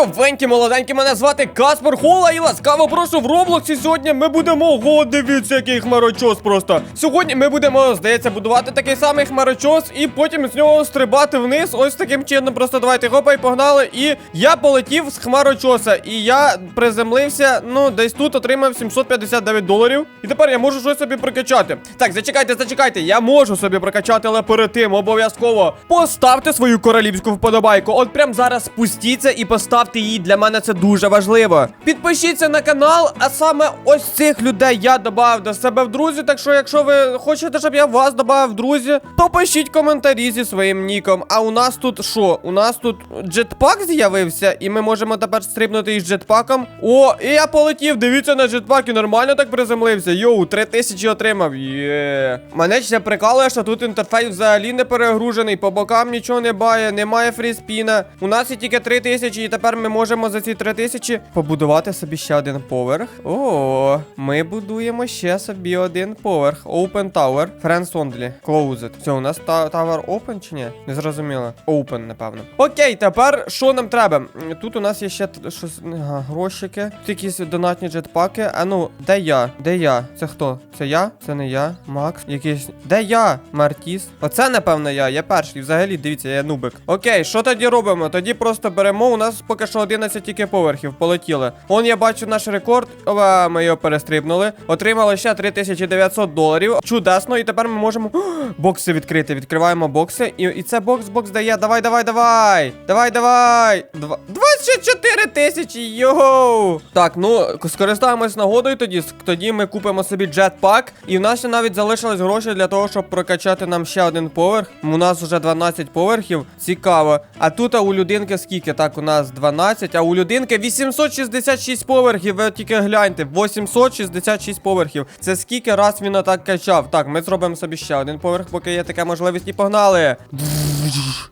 Здоровенькі, молоденькі, мене звати Каспер Хола і ласкаво прошу в Роблоксі. Сьогодні ми будемо. О, дивіться, який хмарочос просто. Сьогодні ми будемо, здається, будувати такий самий хмарочос і потім з нього стрибати вниз. Ось таким чином. Просто давайте хопа погнали. І я полетів з хмарочоса. І я приземлився, ну, десь тут отримав 759 доларів. І тепер я можу щось собі прокачати. Так, зачекайте, зачекайте. Я можу собі прокачати, але перед тим обов'язково поставте свою королівську вподобайку. От прям зараз спустіться і поставте її. Для мене це дуже важливо. Підпишіться на канал, а саме ось цих людей я додав до себе в друзі. Так що, якщо ви хочете, щоб я вас додав в друзі, то пишіть коментарі зі своїм ніком. А у нас тут що? У нас тут джетпак з'явився, і ми можемо тепер стрибнути із джетпаком. О, і я полетів. Дивіться на джетпак і нормально так приземлився. Йоу, 3000 отримав. Є. Мене ще прикалує, що тут інтерфейс взагалі не перегружений, по бокам нічого не бає, немає фріспіна. У нас є тільки 3000, і тепер ми можемо за ці 3000 побудувати собі ще один поверх. О, ми будуємо ще собі один поверх. Open Tower. Friends only. Closed. Все, у нас та Tower open чи ні? Не зрозуміло. Open, напевно. Окей, тепер що нам треба? Тут у нас є ще щось. Ага, грошики. Тут якісь донатні джетпаки. А ну, де я? Де я? Це хто? Це я? Це не я. Макс. Якийсь. Де я? Мартіс. Оце, напевно, я. Я перший. Взагалі, дивіться, я нубик. Окей, що тоді робимо? Тоді просто беремо. У нас поки що 11 тільки поверхів. Полетіли. Он я бачу наш рекорд. Ова, ми його перестрибнули. Отримали ще 3900 доларів. Чудесно. І тепер ми можемо бокси відкрити. Відкриваємо бокси. І, і це бокс, бокс дає. Давай, давай, давай. Давай, давай. Два... 24 тисячі. Йоу. Так, ну скористаємось нагодою тоді. Тоді ми купимо собі джетпак. І в нас ще навіть залишились гроші для того, щоб прокачати нам ще один поверх. У нас вже 12 поверхів. Цікаво. А тут а у людинки скільки? Так, у нас 12, а у людинки 866 поверхів. Ви тільки гляньте. 866 поверхів. Це скільки раз він отак качав. Так, ми зробимо собі ще один поверх, поки є така можливість. І погнали.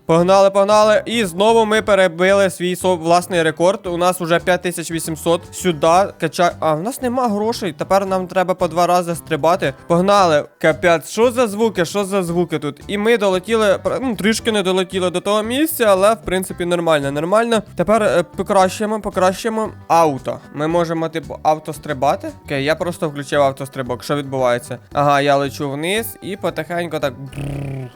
Погнали, погнали. І знову ми перебили свій власний рекорд. У нас вже 5800. Сюди качай. А, в нас нема грошей. Тепер нам треба по два рази стрибати. Погнали. Капець, що за звуки? Що за звуки тут? І ми долетіли, ну, трішки не долетіли до того місця, але в принципі нормально, нормально. Тепер е, покращуємо, покращуємо авто. Ми можемо, типу, автострибати. Окей, я просто включив автострибок. Що відбувається? Ага, я лечу вниз і потихеньку так.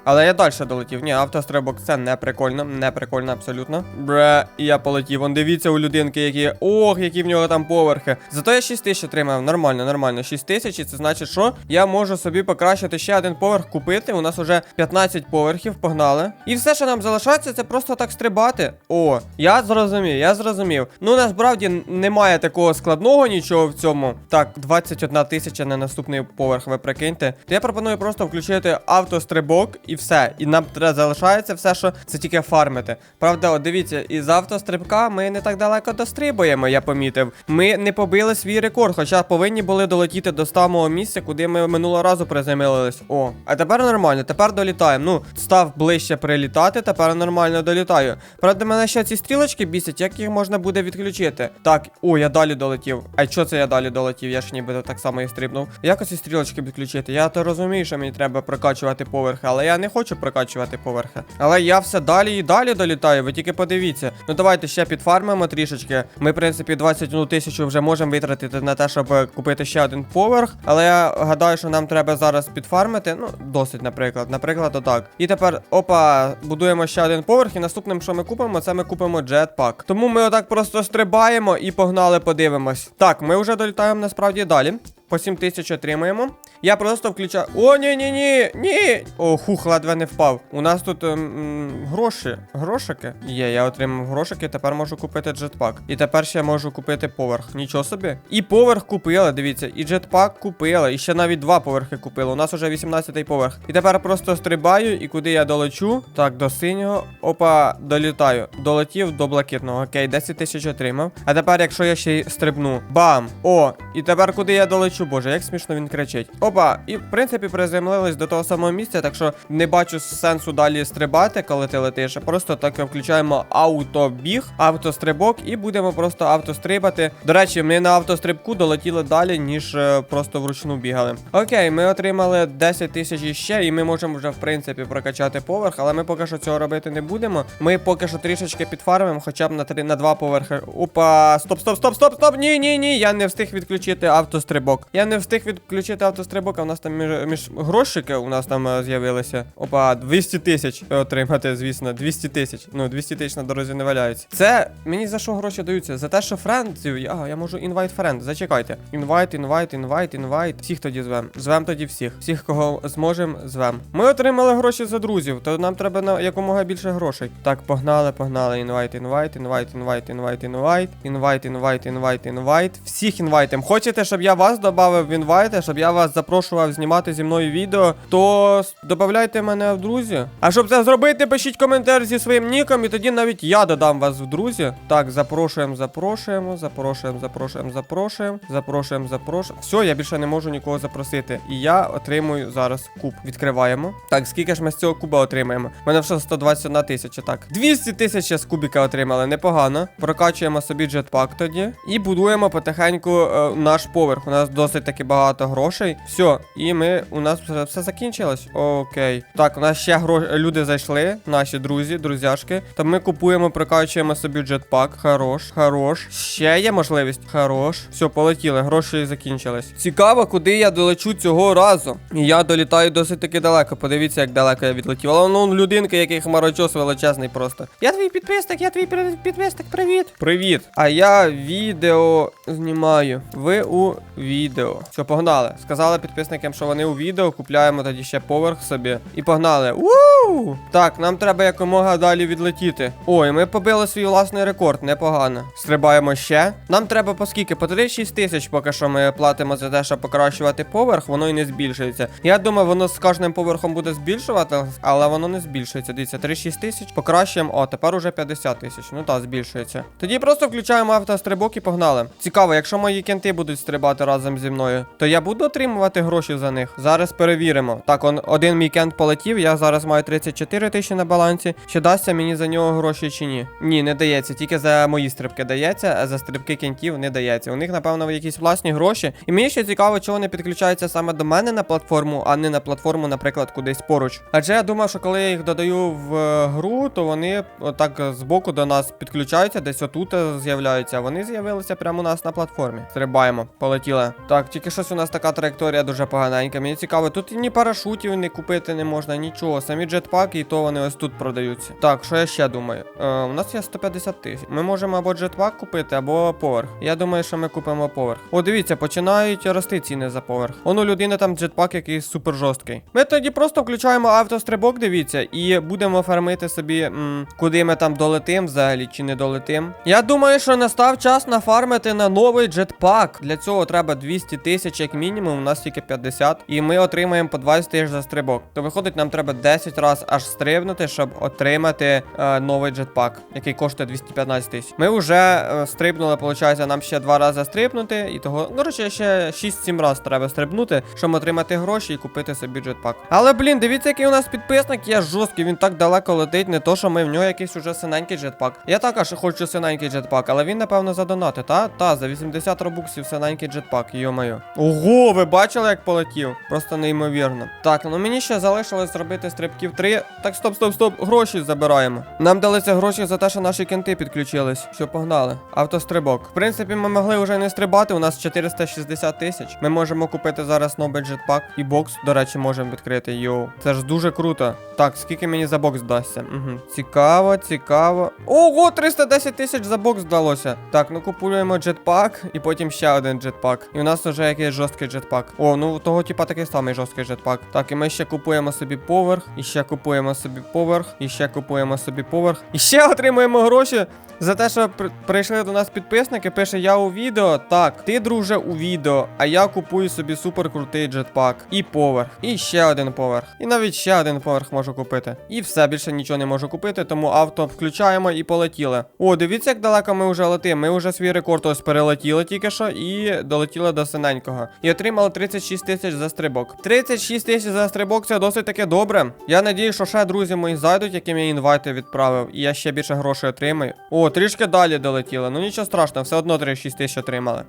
Але я далі долетів. Ні, автострибок це не прикольно, не прикольно абсолютно. Бре, я полетів. Вон дивіться у людинки, які. Ох, які в нього там поверхи. Зато я 6 тисяч отримав. Нормально, нормально. 6 тисяч, і це значить, що я можу собі покращити ще один поверх купити. У нас вже 15 поверхів, погнали. І все, що нам залишається, це просто так стрибати. О, я зрозумів, я зрозумів. Ну насправді немає такого складного нічого в цьому. Так, 21 тисяча на наступний поверх, ви прикиньте. То я пропоную просто включити автострибок і все. І нам треба залишається все, що це тільки фармити. Правда, от дивіться, із автострибка ми не так далеко дострибуємо, я помітив. Ми не побили свій рекорд, хоча повинні були долетіти до самого місця, куди ми минулого разу приземлились. О, а тепер нормально, тепер долітаємо. Ну, став ближче прилітати, тепер нормально долітаю. Правда, мене ще ці стрілочки бісять, як їх можна буде відключити. Так, о, я далі долетів. А що це я далі долетів? Я ж ніби так само і стрибнув. Як оці стрілочки відключити? Я то розумію, що мені треба прокачувати поверхи, але я не хочу прокачувати поверхи. Але я все далі і далі долітаю, ви тільки подивіться. Ну давайте ще підфармимо трішечки. Ми, в принципі, 21 тисячу вже можемо витратити на те, щоб е, купити ще один поверх. Але я гадаю, що нам треба зараз підфармити. Ну, досить, наприклад. Наприклад, отак. І тепер, опа, будуємо ще один поверх. І наступним, що ми купимо, це ми купимо джетпак. Тому ми отак просто стрибаємо і погнали, подивимось. Так, ми вже долітаємо насправді далі. По 7 тисяч отримаємо. Я просто включаю. О, ні, ні. О, хух, ледве не впав. У нас тут ем, гроші. Грошики. Є, я отримав грошики, тепер можу купити джетпак. І тепер ще можу купити поверх. Нічого собі. І поверх купили, дивіться, і джетпак купили. І ще навіть два поверхи купили. У нас уже 18-й поверх. І тепер просто стрибаю, і куди я долечу? Так, до синього. Опа, долітаю. Долетів до блакитного. Окей, 10 тисяч отримав. А тепер, якщо я ще стрибну. Бам! О! І тепер куди я долечу? Кричу, боже, як смішно він кричить. Опа, і в принципі приземлились до того самого місця, так що не бачу сенсу далі стрибати, коли ти летиш. Просто так включаємо автобіг, автострибок і будемо просто автострибати. До речі, ми на автострибку долетіли далі, ніж е, просто вручну бігали. Окей, ми отримали 10 тисяч іще, і ми можемо вже в принципі прокачати поверх, але ми поки що цього робити не будемо. Ми поки що трішечки підфармимо, хоча б на три на два поверхи. Опа, стоп, стоп, стоп, стоп, стоп. Ні, ні, ні. Я не встиг відключити автострибок. Я не встиг відключити автострибок, а в нас там між, між грошики у нас там е, з'явилися. Опа, 200 тисяч отримати, звісно, 200 тисяч. Ну, 200 тисяч на дорозі не валяються. Це мені за що гроші даються? За те, що френдзів. Я, я можу інвайт френд. Зачекайте. Інвайт, інвайт, інвайт, інвайт. Всіх тоді звем. Звем тоді всіх. Всіх, кого зможемо, звем. Ми отримали гроші за друзів, то нам треба на якомога більше грошей. Так, погнали, погнали. Інвайт, інвайт, інвайт, інвайт, інвайт, інвайт, інвайт, інвайт, інвайт, інвайт. Всіх інвайтим. Хочете, щоб я вас додав в інвайти, щоб я вас запрошував знімати зі мною відео, то додавайте мене в друзі. А щоб це зробити, пишіть коментар зі своїм ніком, і тоді навіть я додам вас в друзі. Так, запрошуємо, запрошуємо, запрошуємо, запрошуємо, запрошуємо, запрошуємо, запрошуємо. Все, я більше не можу нікого запросити. І я отримую зараз куб. Відкриваємо. Так, скільки ж ми з цього куба отримаємо? У мене вже 121 тисяча. Так, 200 тисяч з кубіка отримали. Непогано. Прокачуємо собі джетпак тоді. І будуємо потихеньку е, наш поверх. У нас досить таки багато грошей. Все, і ми у нас все, все закінчилось. Окей. Так, у нас ще гро... люди зайшли, наші друзі, друзяшки. То ми купуємо, прокачуємо собі джетпак. Хорош, хорош. Ще є можливість. Хорош. Все, полетіли, гроші закінчились. Цікаво, куди я долечу цього разу. І я долітаю досить таки далеко. Подивіться, як далеко я відлетів. Але ну людинка, який хмарочос величезний просто. Я твій підписник, я твій пі- підписник, привіт. Привіт. А я відео знімаю. Ви у відео. Все, погнали. Сказали підписникам, що вони у відео. Купляємо тоді ще поверх собі. І погнали. Ууу! Так, нам треба якомога далі відлетіти. Ой, ми побили свій власний рекорд, непогано. Стрибаємо ще. Нам треба по скільки? По 36 тисяч, поки що ми платимо за те, щоб покращувати поверх, воно і не збільшується. Я думаю, воно з кожним поверхом буде збільшувати, але воно не збільшується. Дивіться, 36 тисяч. Покращуємо. О, тепер уже 50 тисяч. Ну так, збільшується. Тоді просто включаємо автострибок і погнали. Цікаво, якщо мої кенти будуть стрибати разом зі мною, то я буду отримувати гроші за них. Зараз перевіримо. Так, он один мій кент полетів. Я зараз маю 34 тисячі на балансі. Чи дасться мені за нього гроші чи ні? Ні, не дається. Тільки за мої стрибки дається, а за стрибки кентів не дається. У них, напевно, якісь власні гроші. І мені ще цікаво, чого вони підключаються саме до мене на платформу, а не на платформу, наприклад, кудись поруч. Адже я думав, що коли я їх додаю в е, гру, то вони отак збоку до нас підключаються, десь отут е, з'являються. Вони з'явилися прямо у нас на платформі. Стрибаємо, полетіли. Так, тільки щось у нас така траєкторія дуже поганенька. Мені цікаво, тут ні парашутів не купити не можна, нічого. Самі джетпаки, і то вони ось тут продаються. Так, що я ще думаю? Е, у нас є 150 тисяч. Ми можемо або джетпак купити, або поверх. Я думаю, що ми купимо поверх. О, дивіться, починають рости ціни за поверх. Он у людини там джетпак якийсь супер жорсткий. Ми тоді просто включаємо автострибок, дивіться, і будемо фармити собі, м, куди ми там долетим взагалі чи не долетим. Я думаю, що настав час нафармити на новий джетпак. Для цього треба 200 тисяч як мінімум, у нас тільки 50. І ми отримаємо по 20 тисяч за стрибок. То виходить, нам треба 10 разів аж стрибнути, щоб отримати е, новий джетпак, який коштує 215 тисяч. Ми вже е, стрибнули, виходить, нам ще два рази стрибнути. І того, ну, коротше, ще 6-7 разів треба стрибнути, щоб отримати гроші і купити собі джетпак. Але блін, дивіться, який у нас підписник є жорсткий, він так далеко летить, не то, що ми в нього якийсь уже синенький джетпак. Я також хочу синенький джетпак, але він, напевно, задонати, та? Та, за 80 робуксів синенький джетпак, йо-моє. Ого, ви бачили, як полетів? Просто неймовірно. Так, ну мені ще залишилось зробити стрибків 3. Так, стоп, стоп, стоп, гроші забираємо. Нам далися гроші за те, що наші кенти підключились. Що погнали? Автострибок. В принципі, ми могли вже не стрибати, у нас 460 тисяч. Ми можемо купити зараз новий джетпак і бокс, до речі, можемо відкрити. Йоу. Це ж дуже круто. Так, скільки мені за бокс дасться? Угу. Цікаво, цікаво. Ого, 310 тисяч за бокс здалося. Так, ну купуємо джетпак і потім ще один джетпак. І у нас вже якийсь жорсткий джетпак. О, ну того типа такий самий жорсткий джетпак. Так, і ми ще купуємо собі поверх, і ще купуємо собі поверх, і ще купуємо собі поверх. І ще отримуємо гроші за те, що при- прийшли до нас підписники, пише я у відео. Так, ти, друже, у відео, а я купую собі супер крутий джетпак. І поверх. І ще один поверх. І навіть ще один поверх можу купити. І все, більше нічого не можу купити, тому авто включаємо і полетіли. О, дивіться, як далеко ми вже летимо. Ми вже свій рекорд ось перелетіли тільки що і долетіли до синенького. І отримали 36 тисяч за стрибок. 36 тисяч за стрибок це досить таке добре. Я надію, що ще друзі мої зайдуть, яким я інвайти відправив, і я ще більше грошей отримаю. О, трішки далі долетіли. Ну нічого страшного, все одно 36 тисяч отримали.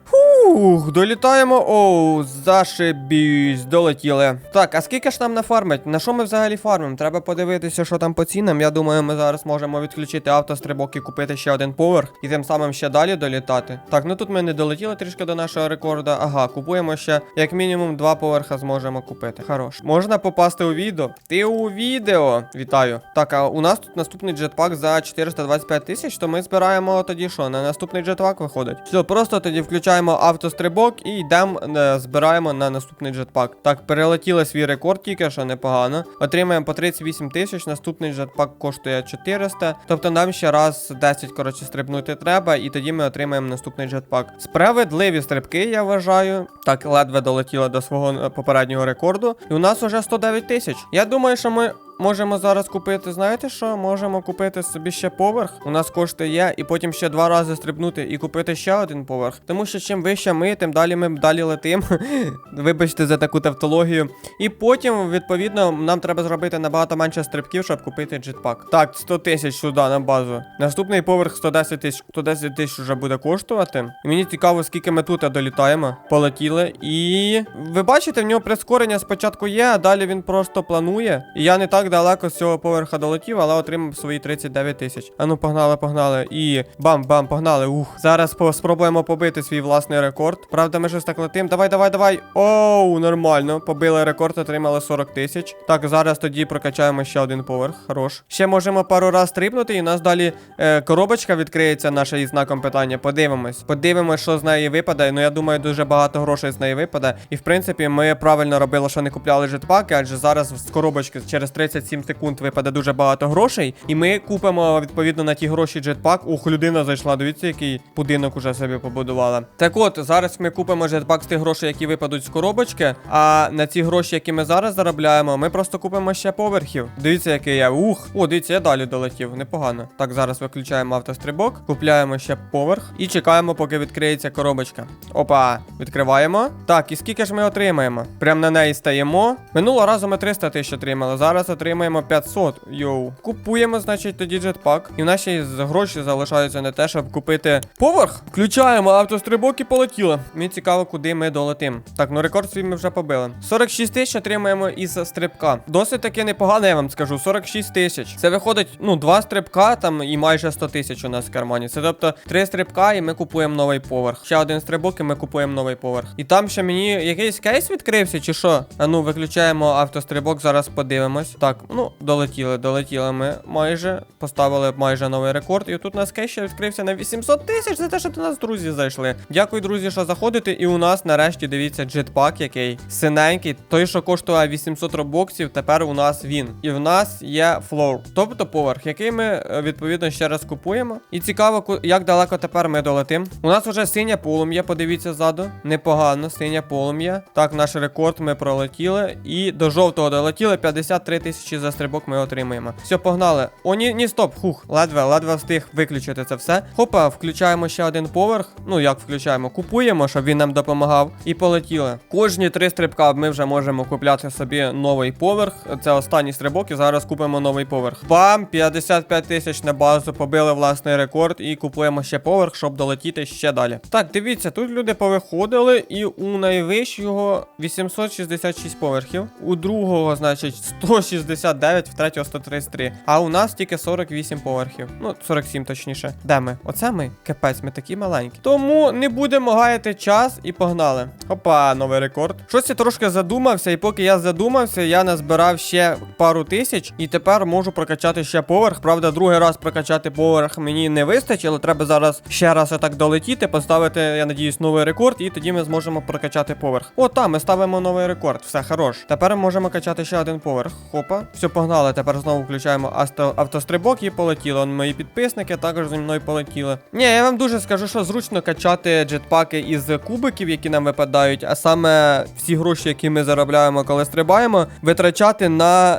Фух, долітаємо. Оу, зашибісь, долетіли. Так, а скільки ж нам нафармить? На що ми взагалі фармимо? Треба подивитися, що там по цінам. Я думаю, ми зараз можемо відключити автострибок і купити ще один поверх, і тим самим ще далі долітати. Так, ну тут ми не долетіли трішки до нашого рекорду. Ага, купуємо ще як мінімум два поверха зможемо купити. Хорош. Можна попасти у відео. Ти у відео. Вітаю. Так, а у нас тут наступний джетпак за 425 тисяч, то ми збираємо тоді що? На наступний джетпак виходить. Все, просто тоді включаємо автострибок і йдемо, е, збираємо на наступний джетпак. Так, перелетіли свій рекорд тільки що непогано. Отримаємо по 38 тисяч, наступний джетпак коштує 400. Тобто нам ще раз 10, коротше, стрибнути треба, і тоді ми отримаємо наступний джетпак. Справедливі стрибки, я вважаю. Так, ледве долетіли до свого е, попереднього рекорду. І у нас уже 109 тисяч. Я думаю, що ми. Можемо зараз купити, знаєте що? Можемо купити собі ще поверх. У нас кошти є, і потім ще два рази стрибнути і купити ще один поверх. Тому що чим вище ми, тим далі ми далі летим. Вибачте за таку тавтологію. І потім, відповідно, нам треба зробити набагато менше стрибків, щоб купити джетпак. Так, 100 тисяч сюди на базу. Наступний поверх 110 тисяч 110 тисяч вже буде коштувати. Мені цікаво, скільки ми тут долітаємо. Полетіли. І ви бачите, в нього прискорення спочатку є, а далі він просто планує. І я не так далеко з цього поверха долетів, але отримав свої 39 тисяч. А ну погнали, погнали. І бам-бам, погнали. Ух. Зараз спробуємо побити свій власний рекорд. Правда, ми щось так летим. Давай, давай, давай. Оу, нормально. Побили рекорд, отримали 40 тисяч. Так, зараз тоді прокачаємо ще один поверх. Хорош. Ще можемо пару раз стрибнути, і у нас далі е, коробочка відкриється наша із знаком питання. Подивимось. Подивимось, що з неї випадає. Ну я думаю, дуже багато грошей з неї випаде. І в принципі, ми правильно робили, що не купляли жетпаки, адже зараз з коробочки через 37 секунд випаде дуже багато грошей. І ми купимо відповідно на ті гроші джетпак. Ух, людина зайшла. Дивіться, який будинок уже собі побудувала. Так от, зараз ми купимо жетпак з тих грошей, які випадуть з коробочки. А на ці гроші, які ми зараз заробляємо, ми просто купимо ще поверхів. Дивіться, який я. Ух, о, дивіться, я далі долетів. Непогано. Так, зараз виключаємо автострибок, купляємо ще поверх і чекаємо, поки відкриється коробочка. Опа, відкриваємо. Так, і скільки ж ми отримаємо? Прям на неї стаємо. Минулого разу ми 300 тисяч отримали. Зараз отримаємо 500. Йоу. Купуємо, значить, тоді джетпак. І в з- гроші залишаються на те, щоб купити поверх. Включаємо автострибок і полетіли. Мені цікаво, куди ми долетим. Так, ну рекорд свій ми вже побили. 46 тисяч отримаємо із стрибка. Досить таки непогано, я вам скажу. 46 тисяч. Це виходить, ну, два стрибка там і майже 100 тисяч у нас в кармані. Це тобто три стрибка, і ми купуємо новий поверх. Ще один стрибок, і ми купуємо новий поверх. І там ще мені якийсь кейс відкрився, чи що? А ну, виключаємо автострибок, зараз подивимось. Так, ну, долетіли, долетіли ми майже. Поставили майже новий рекорд. І тут у нас ще відкрився на 800 тисяч за те, що до нас друзі зайшли. Дякую, друзі, що заходите. І у нас нарешті дивіться джетпак, який синенький. Той, що коштує 800 робоксів, тепер у нас він. І в нас є флор. Тобто поверх, який ми е, відповідно ще раз купуємо. І цікаво, як далеко тепер ми долетим. У нас вже синє полум'я, подивіться ззаду. Непогано, синє полум'я. Так, наш рекорд ми пролетіли. І до жовтого долетіли 53 тисячі за стрибок ми отримаємо. Все, погнали. О, ні, ні, стоп, хух, ледве, ледве встиг виключити це все. Хопа, включаємо ще один поверх. Ну як включаємо? Купуємо, щоб він нам допомагав. І полетіли. Кожні три стрибка ми вже можемо купляти собі новий поверх. Це останній стрибок, і зараз купимо новий поверх. Бам! 55 тисяч на базу, побили власний рекорд і купуємо ще поверх, щоб долетіти ще далі. Так, дивіться, тут люди повиходили, і у найвищого 866 поверхів, у другого, значить, 169, в третього 133. А у нас тільки 48 поверхів. Ну, 47 точніше. Де ми? Оце ми? Капець, ми такі маленькі. Тому не будемо гаяти час і погнали. Опа, новий рекорд. Щось я трошки задумався, і поки я задумався, я назбирав ще пару тисяч, і тепер можу прокачати ще поверх. Правда, другий раз прокачати поверх мені не вистачило. Треба зараз ще раз отак долетіти, поставити, я надіюсь, новий рекорд, і тоді ми зможемо прокачати поверх. О, там ми ставимо новий рекорд. Все хорош. Тепер можемо качати ще один поверх. Хопа. Все, погнали. Тепер знову включаємо авто, автострибок і полетіло. Мої підписники також зі мною полетіли. Ні, я вам дуже скажу, що зручно качати джетпаки із кубиків, які нам випадають, а саме всі гроші, які ми заробляємо, коли стрибаємо, витрачати на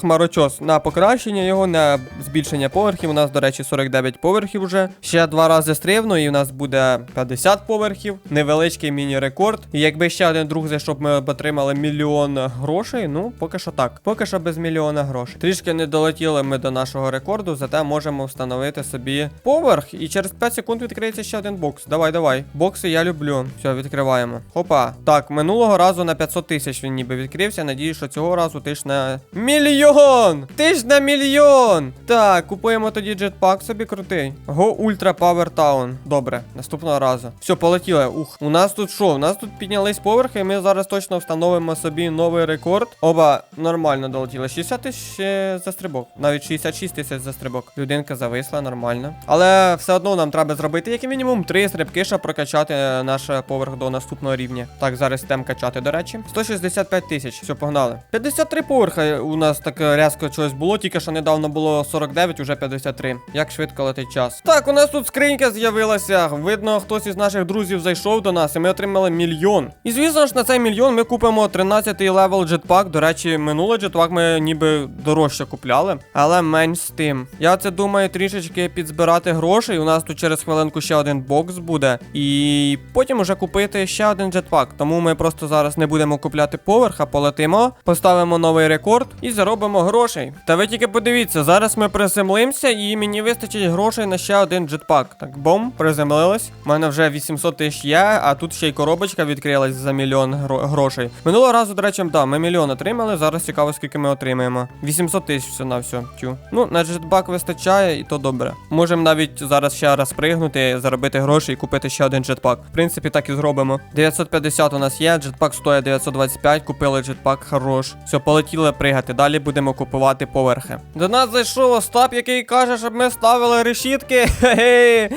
хмарочос, на покращення його, на збільшення поверхів. У нас, до речі, 49 поверхів вже. Ще два рази стрибну, і у нас буде 50 поверхів. Невеличкий міні-рекорд. І якби ще один друг зайшов, ми отримали мільйон грошей. Ну, поки що так. Поки що без мільйона грошей. Трішки не долетіли ми до нашого рекорду, зате можемо встановити собі поверх. І через 5 секунд відкриється ще один бокс. Давай, давай. Бокси я люблю. Все, відкриваємо. Хопа. Так, минулого разу на 500 тисяч він ніби відкрився. Надіюсь, що цього разу ти ж на мільйон! Ти ж на мільйон! Так, купуємо тоді джетпак собі крутий. Го Ультра Power Town. Добре, наступного разу. Все, полетіли. Ух, у нас тут що? У нас тут піднялись поверхи, і ми зараз точно встановимо собі новий рекорд. Оба нормально долетіли. 60 тисяч е, за стрибок. Навіть 66 тисяч за стрибок. Людинка зависла, нормально. Але все одно нам треба зробити як мінімум 3 стрибки, щоб прокачати е, наш поверх до наступного рівня. Так, зараз тем качати, до речі. 165 тисяч. Все, погнали. 53 поверхи у нас так е, рязко щось було, тільки що недавно було 49, уже 53. Як швидко летить час. Так, у нас тут скринька з'явилася. Видно, хтось із наших друзів зайшов до нас, і ми отримали мільйон. І звісно ж, на цей мільйон ми купимо 13-й левел джетпак. До речі, минулий джетпак ми ніби дорожче купляли, але менш з тим. Я це думаю трішечки підзбирати грошей. У нас тут через хвилинку ще один бокс буде. І потім уже купити ще один джетпак. Тому ми просто зараз не будемо купляти поверх, а полетимо, поставимо новий рекорд і заробимо грошей. Та ви тільки подивіться, зараз ми приземлимося і мені вистачить грошей на ще один джетпак. Так, бом, приземлились. У мене вже 800 тисяч є, а тут ще й коробочка відкрилась за мільйон гро- грошей. Минулого разу, до речі, да, ми мільйон отримали. Зараз цікаво, скільки ми отримаємо. 800 тисяч все на все. Тю. Ну, на джетпак вистачає, і то добре. Можемо навіть зараз ще раз пригнути, заробити гроші і купити ще один джетпак. В принципі, так і зробимо. 950 у нас є, джетпак стоїть 925, купили джетпак хорош. Все, полетіли пригати. Далі будемо купувати поверхи. До нас зайшов Остап, який каже, щоб ми ставили решітки. Хе-хе.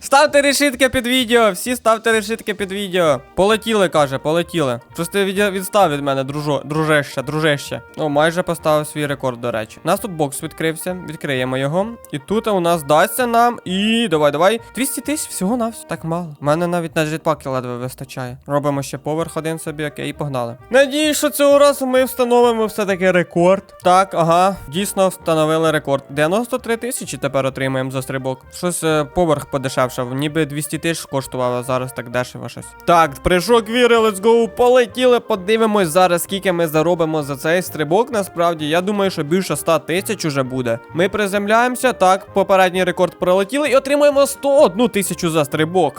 Ставте решітки під відео. Всі ставте решітки під відео. Полетіли, каже, полетіли. Щось ти відстав від мене, дружо, дружище, дружище. Ну, майже поставив свій рекорд, до речі. У нас тут бокс відкрився. Відкриємо його. І тут у нас дасться нам. І давай, давай. 200 тисяч всього на все. Так мало. У мене навіть на джетпаки ледве вистачає. Робимо ще поверх один собі, окей, погнали. Надію, що цього разу ми встановимо все-таки рекорд. Так, ага, дійсно встановили рекорд. 93 тисячі тепер отримаємо за стрибок. Щось е, поверх подешевшав. Ніби 200 тисяч коштував, а зараз так дешево щось. Так, прыжок віри, let's go. Полетіли, подивимось зараз, скільки ми заробимо за цей стрибок. Насправді, я думаю, що більше 100 тисяч уже буде. Ми приземляємося, так, попередній рекорд пролетіли і отримуємо 101 тисячу за стрибок.